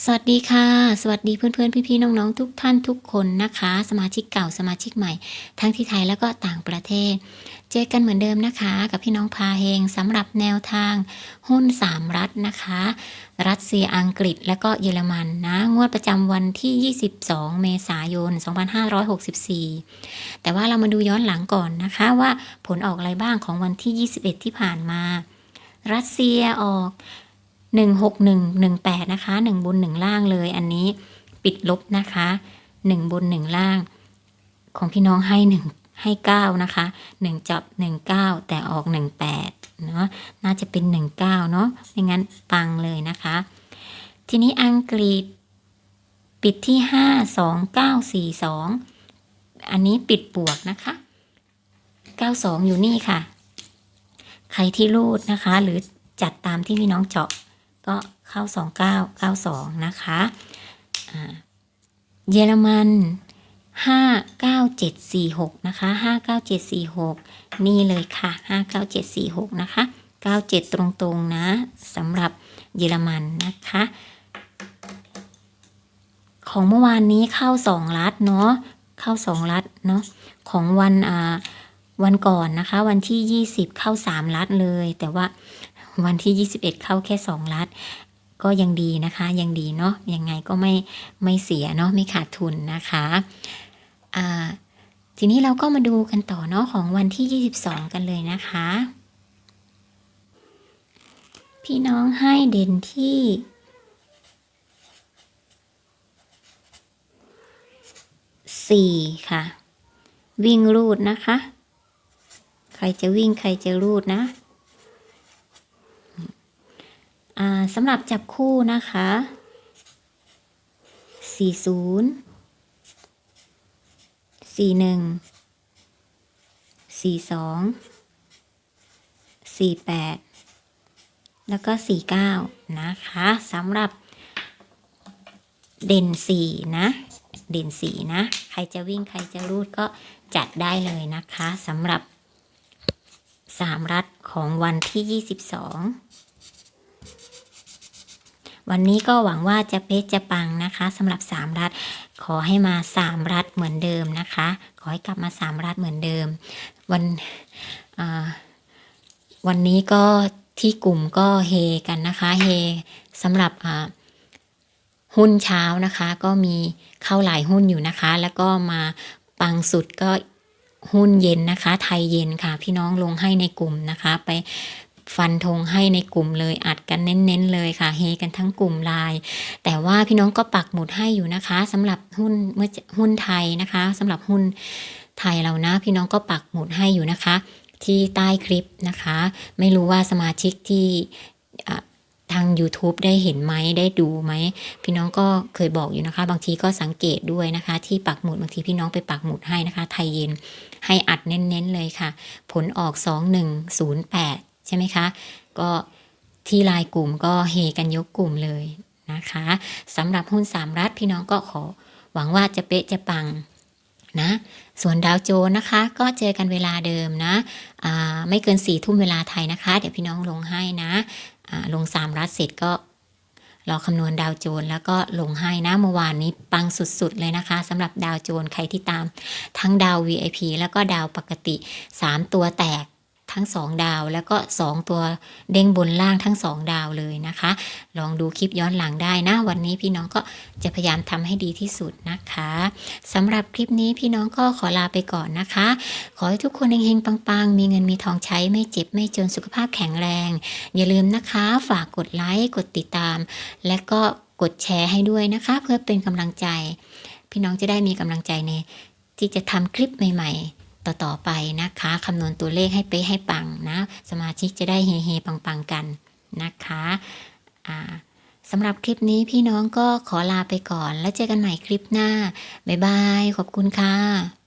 สวัสดีค่ะ สวัสดีเพื่อนๆ พี่ๆ น้องๆ ทุกท่านทุกคนนะคะ สมาชิกเก่าสมาชิกใหม่ ทั้งที่ไทยแล้วก็ต่างประเทศ เจอกันเหมือนเดิมนะคะ กับพี่น้องพาเฮงสำหรับแนวทางหุ้น 3 รัฐนะคะ รัสเซียอังกฤษและก็เยอรมันนะ งวดประจำวันที่ 22 เมษายน 2564 แต่ว่าเรามาดูย้อนหลังก่อนนะคะว่าผลออกอะไรบ้างของวันที่ 21 ที่ผ่านมา รัสเซียออก หนึ่งหกหนึ่งหนึ่งแปดนะคะหนึ่งบนหนึ่งล่างเลย อันนี้ปิดลบนะคะหนึ่งบนหนึ่งล่าง ของพี่น้องให้หนึ่งให้เก้านะคะหนึ่งจับหนึ่งเก้าแต่ออกหนึ่งแปดเนาะน่าจะเป็นหนึ่งเก้าเนาะไม่งั้นปังเลยนะคะ ทีนี้อังกฤษปิดที่ห้าสองเก้าสี่สองอันนี้ปิดบวกนะคะเก้าสองอยู่นี่ค่ะ ใครที่รูดนะคะ หรือจัดตามที่พี่น้องเจาะ ก็เข้า 2992 นะคะเยอรมัน59746 นะคะ 59746 นี่เลยค่ะ 59746 นะคะ 97 ตรงๆ นะสำหรับเยอรมันนะคะ ของเมื่อวานนี้เข้า 2 ลัดเนาะเข้า 2 ลัดเนาะของวันอ่าวันก่อนนะคะ วันที่ 20 เข้า 3 ลัดเลย แต่ว่า วันที่ 21 เข้าแค่ 2 ลัด ก็ยังดีนะคะ ยังดีเนาะยังไงก็ไม่ไม่เสียเนาะไม่ขาดทุนนะคะอ่าทีนี้เราก็มาดูกันต่อเนาะของวันที่ 22 กันเลยนะคะ พี่น้องให้เด่นที่สี่ค่ะ วิ่งรูดนะคะ ใครจะวิ่งใครจะรูดนะ อ่า สำหรับจับคู่นะคะ 40 41 42 48 แล้วก็ 49 นะคะสำหรับเด่น 4 นะ เด่น 4 นะ ใครจะวิ่งใครจะรูดก็จัดได้เลยนะคะสำหรับ 3 รัฐของวันที่ 22 วันนี้ก็หวังว่าจะเพชรจะปังนะคะสำหรับ 3 รัฐ ขอให้มา 3 รัฐเหมือนเดิมนะคะ ขอให้กลับมา 3 รัฐเหมือนเดิม วันวันนี้ก็ที่กลุ่มก็เฮกันนะคะเฮสำหรับหุ้นเช้านะคะ ก็มีเข้าหลายหุ้นอยู่นะคะ แล้วก็มาปังสุดก็หุ้นเย็นนะคะ ไทยเย็นค่ะ พี่น้องลงให้ในกลุ่มนะคะ ไป ฟันธงให้ในกลุ่มเลยอัดกันเน้นๆเลยค่ะเฮกันทั้งกลุ่มไลน์แต่ว่าพี่น้องก็ปักหมุดให้อยู่นะคะสำหรับหุ้นเมื่อหุ้นไทยนะคะสำหรับหุ้นไทยเรานะพี่น้องก็ปักหมุดให้อยู่นะคะ ที่ใต้คลิปนะคะ ไม่รู้ว่าสมาชิกที่ทาง YouTube ได้เห็นไหมได้ดูไหม พี่น้องก็เคยบอกอยู่นะคะ บางทีก็สังเกตด้วยนะคะ ที่ปักหมุดบางทีพี่น้องไปปักหมุดให้นะคะ ไทยเย็นให้อัดเน้นๆเลยค่ะ ผลออก 2108 ใช่ไหมคะ ก็ที่ไลน์กลุ่มก็เฮกันยกกลุ่มเลยนะคะสำหรับหุ้น3รัฐพี่น้องก็ขอหวังว่าจะเป๊ะจะปังนะส่วนดาวโจนนะคะ ก็เจอกันเวลาเดิมนะไม่เกิน4ี่ทุ่มเวลาไทยนะคะ เดี๋ยวพี่น้องลงให้นะอ่าลง3รัฐเสร็จก็รอคำนวณดาวโจนแล้วก็ลงให้นะเมื่อวานนี้ปังสุดๆเลยนะคะสำหรับดาวโจนใครที่ตามทั้งดาว VIP แล้วก็ดาวปกติ 3 ตัวแตก ทั้ง 2 ดาว แล้วก็ 2 ตัวเด้งบนล่างทั้ง 2 ดาวเลยนะคะ ลองดูคลิปย้อนหลังได้นะ วันนี้พี่น้องก็จะพยายามทำให้ดีที่สุดนะคะสำหรับคลิปนี้พี่น้องก็ขอลาไปก่อนนะคะ ขอให้ทุกคนเฮงๆปังๆ มีเงินมีทองใช้ไม่เจ็บไม่จนสุขภาพแข็งแรง อย่าลืมนะคะ ฝากกดไลค์กดติดตาม และก็กดแชร์ให้ด้วยนะคะ เพื่อเป็นกำลังใจ พี่น้องจะได้มีกำลังใจในที่จะทำคลิปใหม่ ๆ ต่อๆไปนะคะคำนวณตัวเลขให้เป๊ะให้ปังนะสมาชิกจะได้เฮๆปังๆกันนะคะสำหรับคลิปนี้พี่น้องก็ขอลาไปก่อนแล้วเจอกันใหม่คลิปหน้า บ๊ายบาย ขอบคุณค่ะ